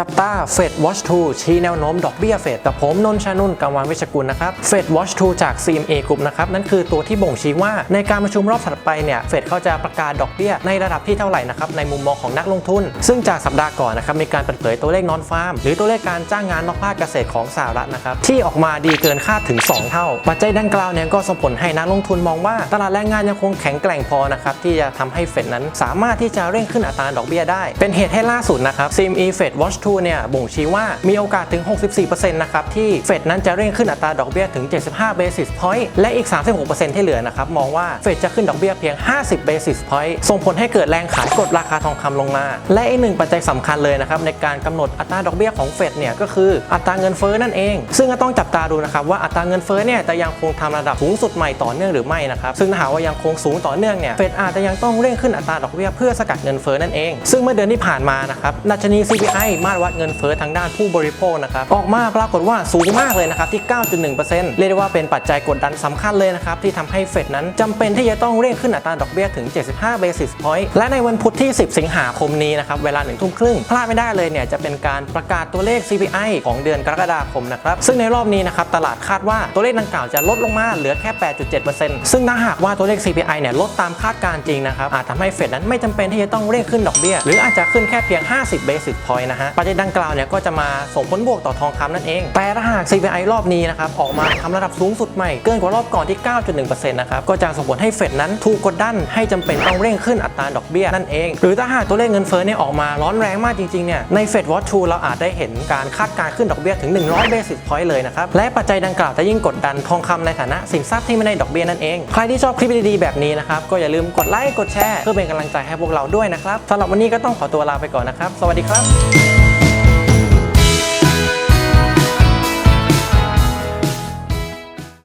จับตาเฟด Watch 2ชี้แนวโน้มดอกเบี้ยเฟดกับผมนนท์ชานุนกังวานวิชกุลนะครับเฟด Watch 2จาก CMA Group นะครับนั่นคือตัวที่บ่งชี้ว่าในการประชุมรอบถัดไปเนี่ยเฟดเขาจะประกาศดอกเบี้ยในระดับที่เท่าไหร่นะครับในมุมมองของนักลงทุน ซึ่งจากสัปดาห์ก่อนนะครับมีการเปิดเผยตัวเลขนอนฟาร์มหรือตัวเลขการจ้างงานนอกภาคเกษตรของสหรัฐนะครับที่ออกมาดีเกินคาดถึง 2 เท่า ปัจจัยดังกล่าวเนี่ยก็ส่งผลให้นักลงทุนมองว่าตลาดแรงงานยังคงแข็งแกร่งพอนะครับที่จะทำให้เฟดนั้นสามารถที่จะเร่งขึ้นอัตราดอกเบี้ยได้ เป็นเหตุให้ล่าสุดนะครับ CME Fed Watch 2เนี่ยบ่งชี้ว่ามีโอกาสถึง 64%นะครับที่เฟดนั้นจะเร่งขึ้นอัตราดอกเบี้ยถึง 75 basis point และอีก 36%ที่เหลือนะครับมองว่าเฟดจะขึ้นดอกเบี้ยเพียง 50 basis point ส่งผลให้เกิดแรงขายกดราคาทองคำลงมา และอีกหนึ่งปัจจัยสำคัญเลยนะครับในการกำหนดอัตราดอกเบี้ยของเฟดเนี่ยก็คืออัตราเงินเฟ้อนั่นเอง ซึ่งก็ต้องจับตาดูนะครับว่าอัตราเงินเฟ้อเนี่ยจะยังคงทำระดับสูงสุดใหม่ต่อเนื่องหรือไม่นะครับซึ่งถ้าหากว่ายังคงสูงต่อเนื่องเนี่ยเฟดอาจจะยังต้องเร่งขึ้นอัตราดอกเบี้ยเพื่อสกัดเงินเฟ้อนั่นเอง ซึ่งเมื่อเดือนที่ผ่านมานะครับดัชนี CPI มารวัดเงินเฟ้อทางด้านผู้บริโภคนะครับออกมาปรากฏว่าสูงมากเลยนะครับที่ 9.1%เรียกได้ว่าเป็นปัจจัยกดดันสำคัญเลยนะครับที่ทำให้เฟดนั้นจำเป็นที่จะต้องเร่งขึ้นอัตราดอกเบี้ยถึง 75 basis point และในวันพุธที่ 10 สิงหาคมนี้นะครับเวลา1ทุ่มครึ่งพลาดไม่ได้เลยเนี่ยจะเป็นการประกาศตัวเลข CPI ของเดือนกรกฎาคมนะครับซึ่งในรอบนี้นะครับตลาดคาดว่าตัวเลขดังกล่าวจะลดลงมาเหลือแค่ 8.7%ซึ่งถ้าหากว่าตัวเลข CPI เนี่ยลดตามคาดการจริงนะครับอาจทำให้เฟดนั้นไม่จำเป็นที่จะต้องเร่งขึ้นดอกเบี้ยหรืออาจจะขึ้นแค่เพียง 50 basis point นะฮะปัจจัยดังกล่าวเนี่ยก็จะมาส่งผลบวกต่อทองคำนั่นเอง แต่ถ้าหาก CPI รอบนี้นะครับออกมาทำระดับสูงสุดใหม่เกินกว่ารอบก่อนที่ 9.1%นะครับก็จะส่งผลให้เฟดนั้นถูกกดดันให้จำเป็นต้องเร่งขึ้นอัตราดอกเบี้ยนั่นเอง หรือถ้าหากตัวเลขเงินเฟ้อเนี่ยออกมาร้อนแรงมากจริงๆเนี่ยในเฟดวอ t 2เราอาจได้เห็นการคาดการขึ้นดอกเบี้ยถึง 100 basis point เลยนะครับและปัจจัยดังกล่าวจะยิ่งกดดันทองคำในฐานะสินทรัพย์ที่ไม่ได้ดอกเบี้ยนั่นเองใครที่ชอบคลิปดีๆแบบนี้นะครับก็อย่าลืมกดไลค์กดแชร์เพื่อเป็นกำลังใจให้พวกเราด้วยนะครับสำหรับวันนี้ก็ต้องขอตัวลาไปก่อนนะครับ สวัสดีครับ